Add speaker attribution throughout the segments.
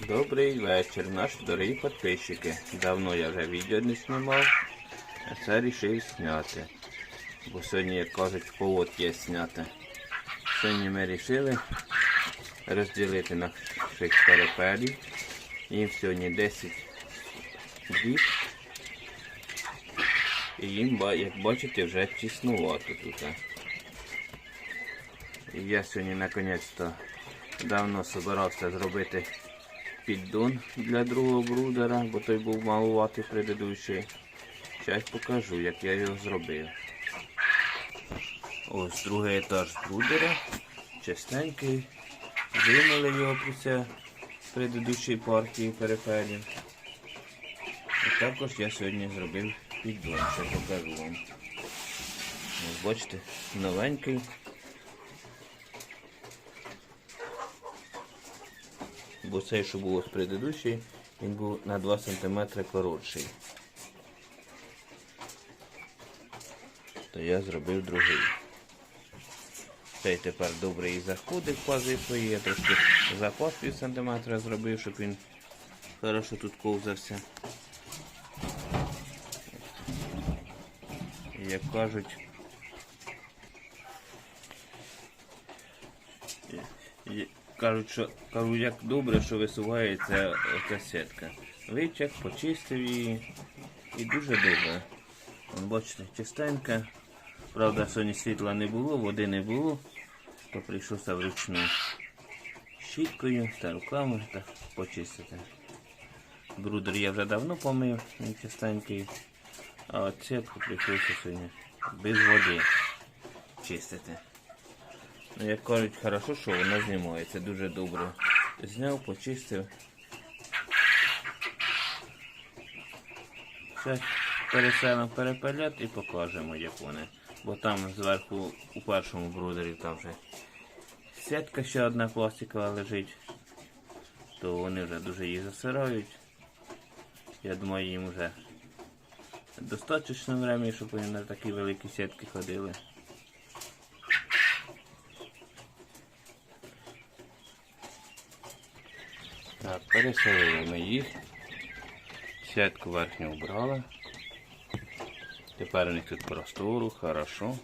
Speaker 1: Добрий вечір, наші дорогі підписчики. Давно я вже відео не знімав, а це вирішив зняти. Бо сьогодні, як кажуть, повод є зняти. Сьогодні ми вирішили розділити наших перепелів. Їм сьогодні 10 діб. І їм, як бачите, вже тіснувато тут. І я сьогодні наконець-то давно збирався зробити піддон для другого брудера, бо той був малуватий предыдущий. Зараз покажу, як я його зробив. Ось другий етаж брудера. Чистенький. Вимили його після предыдущої партії перепелів. І також я сьогодні зробив піддон, ще покажу вам. Ось бачите, новенький. Бо цей, що був ось предыдущий, він був на 2 см коротший. То я зробив другий. Цей тепер добре і заходить в я трошки запас пів сантиметра зробив, щоб він хорошо тут ковзався. Як кажуть, І кажуть, що кажу, як добре, що висувається оця сітка. Витяг, почистив її і дуже добре. Вон, бачите, чистенька. Правда, сьогодні світла не було, води не було, то прийшлося вручну щіткою та руками так почистити. Брудер я вже давно помив, чистенький, а от сітку прийшлося сьогодні без води чистити. Ну, як кажуть, хорошо, що вона знімається дуже добре. Зняв, почистив. Переселимо перепелят і покажемо, як вони. Бо там зверху у першому брудері там вже сітка ще одна пластикова лежить, то вони вже дуже її засирають. Я думаю, їм вже достатньо времени, щоб вони на такі великі сітки ходили. Так, переселили ми їх. Сітку верхню убрали. Тепер у них тут простору, хорошо.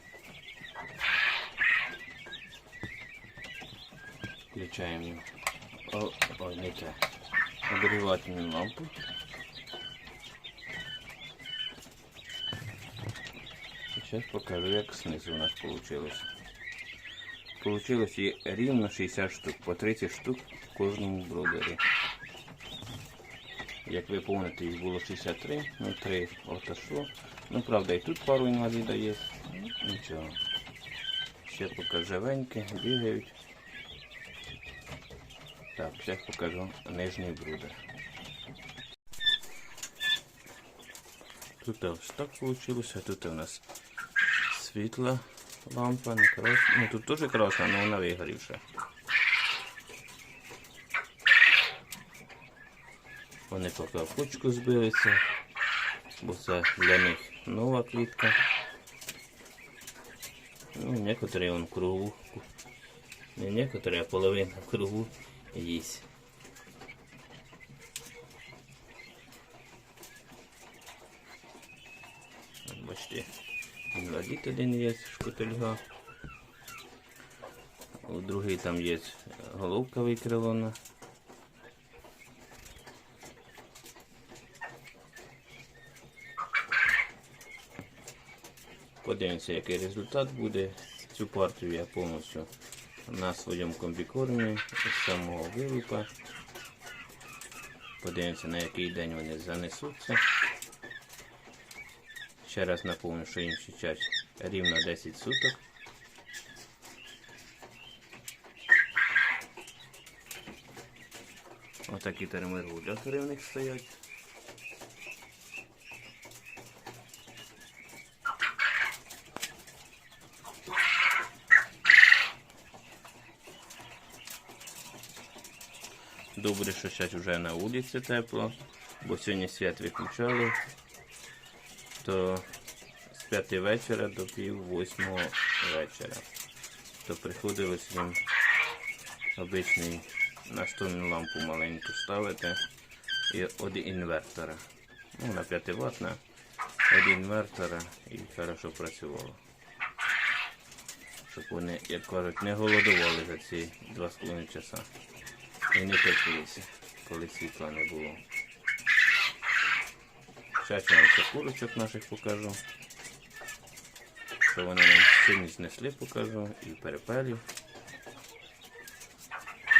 Speaker 1: Включаємо їм. О, ой, не те. Оберігательну лампу. Зараз покажу, як знизу у нас вийшло. Получилось і рівно 60 штук, по 30 штук в кожному бродері. Як ви пам'ятаєте, їх було 63, ну 3 отошло. Ну правда і тут пару інваліда є. Ну, Нічого. Ще поки живенькі, бігають. Так, зараз покажу нижній брудер. Тут ось так вийшло, тут у нас світла лампа, не красна. Ну тут теж красна, але вона вигорівша. Вони поки в кучку збилися, бо це для них нова клітка. Ну, некоторі вон в кругу. Не некоторі, а половина кругу їсть. Бачите, інвалід один є, шкутельга. У другий там є головка викривлена. Подивимося, який результат буде. Цю партію я повністю на своєму комбікормі з самого вилупа. Подивимося, на який день вони занесуться. Ще раз напомню, що їм зараз рівно 10 суток. Отакі терморегулятори в них стоять. Добре, що зараз вже на вулиці тепло, бо сьогодні свят виключали, то з 5 вечора до пів восьмого вечора. То приходилось їм обичний настольну лампу маленьку ставите і від інвертора. Ну, на 5 Вт на від інвертора і хорошо працювало. Щоб вони, як кажуть, не голодували за ці 2,5 часа. І не терпілися, коли світла не було. Зараз я вам ще курочок наших покажу. Що вони нам сьогодні знесли, покажу. І перепелів.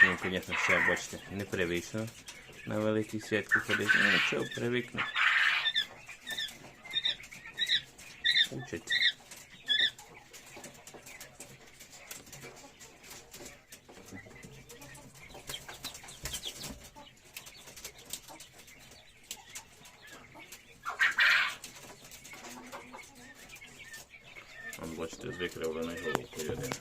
Speaker 1: Ну, звісно, ще, бачите, непривично на великій сітці ходити. Ну, нічого, привикну. Учиться. З головкою один.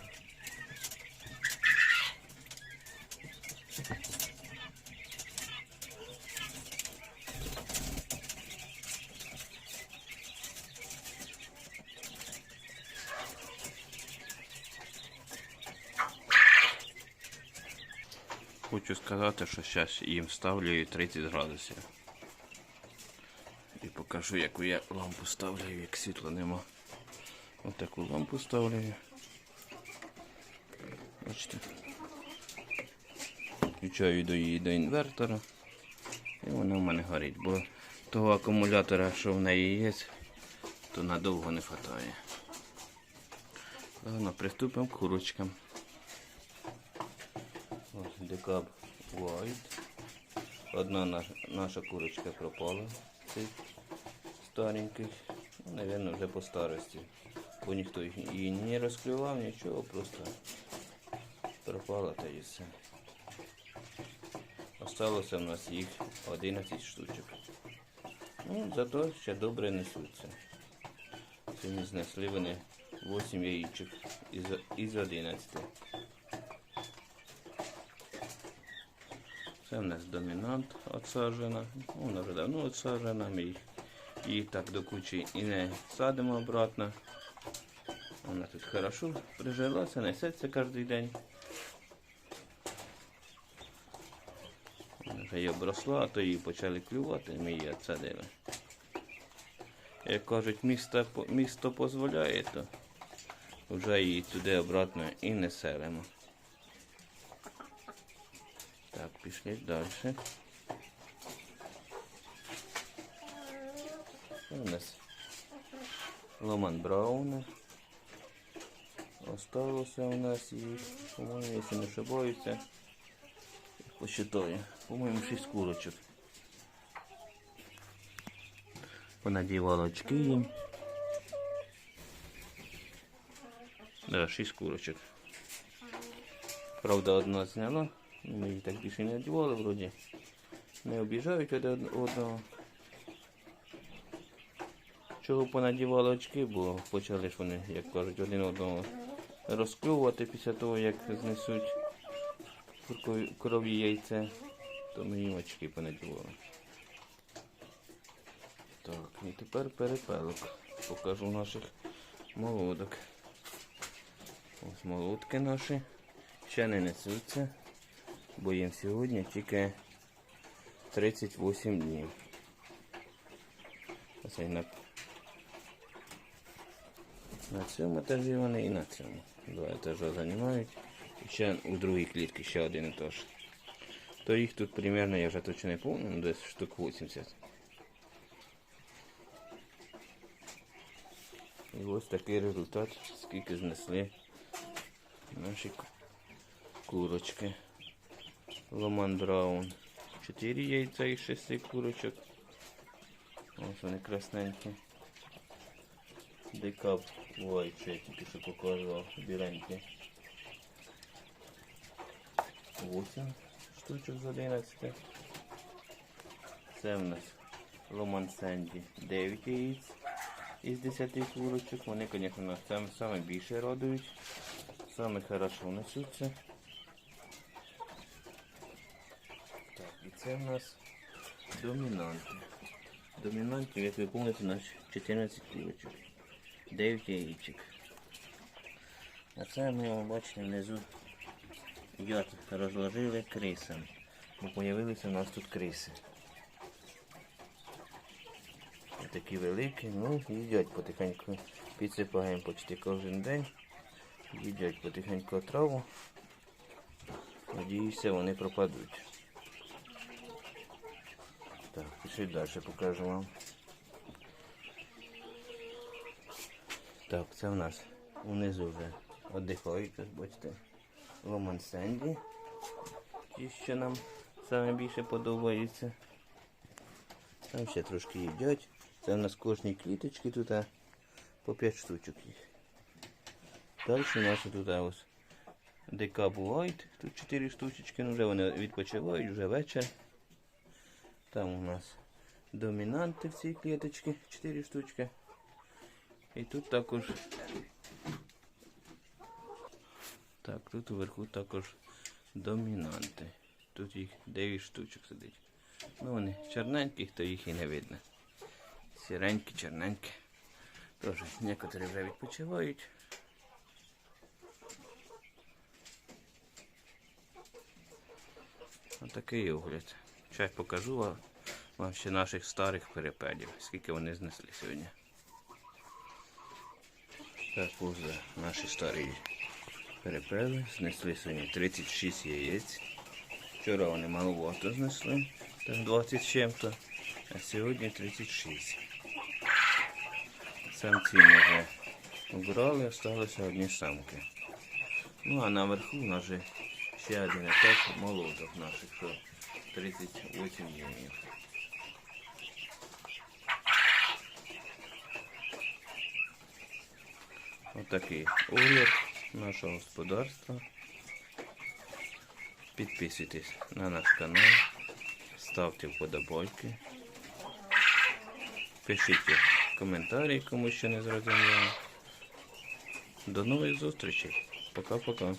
Speaker 1: Хочу сказати, що зараз їм ставлю 30 градусів. І покажу, яку я лампу ставлю, як світла нема. Ось таку лампу ставлю. Бачите. Включаю до її до інвертора. І вона в мене горить, бо того акумулятора, що в неї є, то надовго не вистачає. Ладно, приступимо к курочкам. Ось декаб White. Одна наша, наша курочка пропала. Цих стареньких. Ну, Наверное, вже по старості. Бо ніхто її не розклював, нічого, просто пропала та і все. Осталося в нас їх 11 штучок. Ну, зато ще добре несуться. Сьогодні знесли вони 8 яєчок із, із 11. Це в нас домінант отсаджена. Вона вже давно отсаджена. Ми її так до кучі і не садимо обратно. Вона тут хорошо прижилася, несеться кожен день. Вона вже її обросла, а то її почали клювати, ми її відсадили. Як кажуть, місто, місто дозволяє, то вже її туди обратно і не селимо. Так, пішли далі. У нас Ломан Брауна. Осталося у нас їх, по-моєму, якщо не ошибаюся, посчитаю, по-моєму, 6 курочок. Понадівала очки їм. Да, 6 курочок. Правда, одна зняла. Ми її так більше не одягали, вроді. Не обіжають один одного. Чого понадівали очки, бо почали ж вони, як кажуть, один одного розклювати після того, як знесуть корові яйце, то їм очки понадівали. Так, і тепер перепелок. Покажу наших молодок. Ось молодки наші. Ще не несуться, бо їм сьогодні тільки 38 днів. Оце на, на цьому етажі вони і на цьому. Два етажа займають. І ще у другій клітці ще один етаж. То їх тут примерно, я вже точно не пам'ятаю, ну, десь штук 80. І ось такий результат, скільки знесли наші курочки. Ломан Браун. 4 яйця із 6 курочок. Ось вони красненькі. Декап Що я тільки що показував, біленькі. 8 штучок з 11. Це в нас Ломан Сенді 9 яєць із 10 курочок. Вони, звісно, нас саме, саме більше радують. Саме хорошо несуться. Так, і це в нас домінанти. Домінантів, як ви пам'ятаєте, у нас 14 курочок. 9 яєчок. А це ми бачите внизу Йод розложили крисам. Бо появилися у нас тут криси. Такі великі, ну, їдять потихеньку. Підсипаємо почти кожен день. Їдять потихеньку траву. Надіюся, вони пропадуть. Так, пішли далі покажу вам. Так, це в нас унизу вже віддихають, ось бачите. Ломан Сенді. Ті, що нам саме більше подобається. Там ще трошки їдять. Це у нас кожні кліточки тут по 5 штучок їх. Далі у нас тут ось ДК бувають, тут 4 штучечки, ну вже вони відпочивають, вже вечір. Там у нас домінанти в цій кліточці, 4 штучки. І тут також. Так, тут вверху також домінанти. Тут їх 9 штучок сидить. Ну вони чорненькі, то їх і не видно. Сіренькі, чорненькі. Тож, некоторі вже відпочивають. Отакий огляд. Зараз покажу вам, ще наших старих перепелів, скільки вони знесли сьогодні. Так, ось наші старі перепели знесли сьогодні 36 яєць. Вчора вони маловато знесли, так 20 з чим-то, а сьогодні 36. Самці ми вже убрали, залишилися одні самки. Ну а наверху у нас же ще один етап молодок наших, що 38 днів. Отакий огляд нашого господарства. Підписуйтесь на наш канал, ставте вподобайки, пишіть коментарі, кому ще не зрозуміло. До нових зустрічей. Пока-пока.